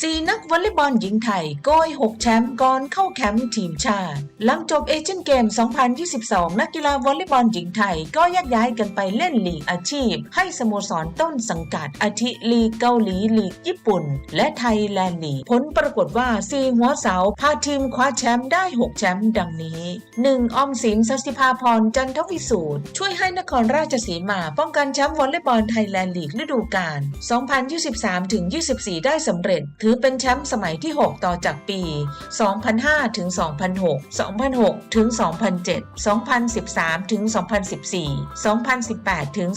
สีนักวอลเลย์บอลหญิงไทยโกย 6 แชมป์ก่อนเข้าแคมป์ทีมชาติ หลังจบเอเชียนเกม 2022 นักกีฬาวอลเลย์บอลหญิงไทยก็แยกย้ายกันไปเล่นลีกอาชีพ ให้สโมสรต้นสังกัดอาทิลีกเกาหลีลีกญี่ปุ่น และไทยแลนด์ลีกผลปรากฏว่าซีหัวเสาพาทีมคว้าแชมป์ได้ 6 แชมป์ดังนี้ 1. ออมสินสัสิภาพรจันทวิสูตรช่วยให้นครราชสีมาป้องกันแชมป์วอลเลย์บอลไทยแลนด์ลีกฤดูกาล2023-24 ได้สำเร็จถือเป็นแชมป์สมัยที่ 6 ต่อจากปี 2005 ถึง 2006 2006 ถึง 2007 2013 ถึง 2014 2018 ถึง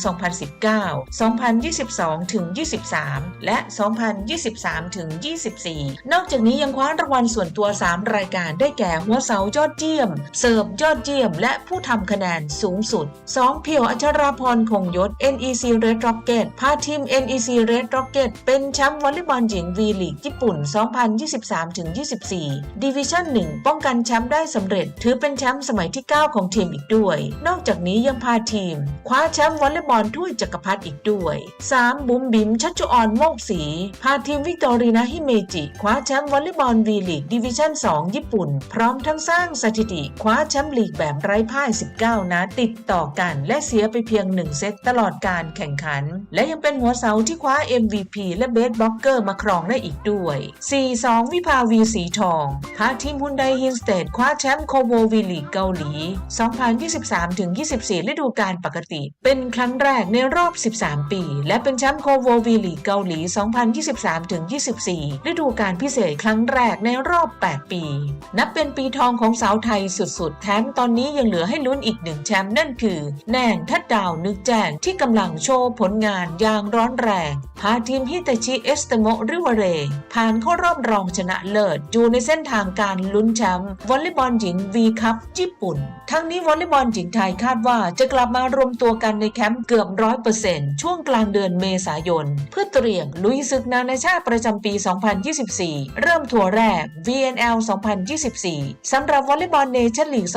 2019 2022 ถึง 23 และ 2023 ถึง 24 นอกจากนี้ยังคว้ารางวัลส่วนตัว 3 รายการได้แก่หัวเสายอดเยี่ยม เสิร์ฟยอดเยี่ยม และผู้ทำคะแนนสูงสุด 2. เพียวอัชราพรคงยศ NEC Red Rocket พาทีม NEC Red Rocket เป็นแชมป์วอลเลย์บอลหญิง V League ญี่ปุ่น 2023-24 ดิวิชั่น 1 ป้องกันแชมป์ได้สำเร็จ ถือเป็นแชมป์สมัยที่ 9 ของทีมอีกด้วย นอกจากนี้ยังพาทีม คว้าแชมป์วอลเลย์บอลถ้วยจักรพรรดิอีกด้วย 3. บุ๋มบิมชัชจุออนโมกศรีพาทีมวิกตอรีนาฮิเมจิ คว้าแชมป์วอลเลย์บอล V League ดิวิชั่น 2 ญี่ปุ่น พร้อมทั้งสร้างสถิติ คว้าแชมป์ลีกแบบไร้พ่าย 19 นัดติดต่อกันและเสียไปเพียง 1 เซตตลอดการแข่งขัน และยังเป็นหัวเสาที่คว้า MVP และเบสบล็อกเกอร์มาครองได้อีกด้วย 4-2 วิภาวีสีทองพาทีมฮุนไดฮินสเตดคว้าแชมป์โคโววีลีกเกาหลี 2023-24 ฤดูกาลปกติ เป็นครั้งแรกในรอบ 13 ปี และเป็นแชมป์โคโววีลีกเกาหลี 2023-24 ฤดูกาลพิเศษครั้งแรกในรอบ 8 ปี นับเป็นปีทองของสาวไทยสุดๆ แถมตอนนี้ยังเหลือให้ลุ้นอีกหนึ่งแชมป์นั่นคือ แนนทัดดาวนึกแจ้งที่กำลังโชว์ผลงานอย่างร้อนแรงพาทีมฮิตาชิเอสเตโมริวเรผ่านเข้ารอบรองชนะเลิศอยู่ในเส้นทางการลุ้นแชมป์วอลเลย์บอลหญิงวีคัพญี่ปุ่น ทั้งนี้วอลเลย์บอลหญิงไทยคาดว่าจะกลับมารวมตัวกันในแคมป์เกือบร้อยเปอร์เซ็นต์ช่วงกลางเดือนเมษายน เพื่อเตรียมลุยศึกนานาชาติประจำปี 2024 เริ่มทัวร์แรก VNL 2024 สำหรับวอลเลย์บอลเนชั่นลีก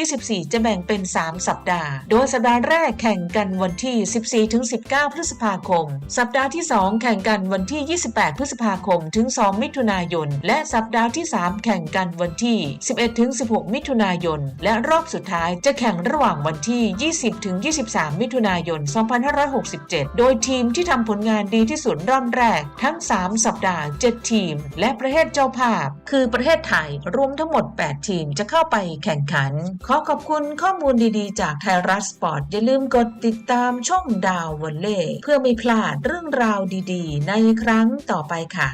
2024 จะแบ่งเป็น 3 สัปดาห์ โดยสัปดาห์แรกแข่งกันวันที่ 14-19 พฤษภาคม สัปดาห์ที่ 2 แข่งกันวันที่ 28 พฤษภาคมถึง 2 มิถุนายน และสัปดาห์ที่ 3 แข่งกันวันที่ 11-16 มิถุนายน และรอบสุดท้ายจะแข่งระหว่างวันที่ 20-23 มิถุนายน 2567 โดยทีมที่ทำผลงานดีที่สุดรอบแรกทั้ง 3 สัปดาห์ 7 ทีม และประเทศเจ้าภาพ คือประเทศไทยรวมทั้งหมด 8 ทีมจะเข้าไปแข่งขัน ขอขอบคุณข้อมูลดีๆ จากไทยรัฐสปอร์ต อย่าลืมกดติดตามช่องดาววอลเล่เพื่อไม่พลาดเรื่องราวดีๆ ในครั้งต่อไปค่ะ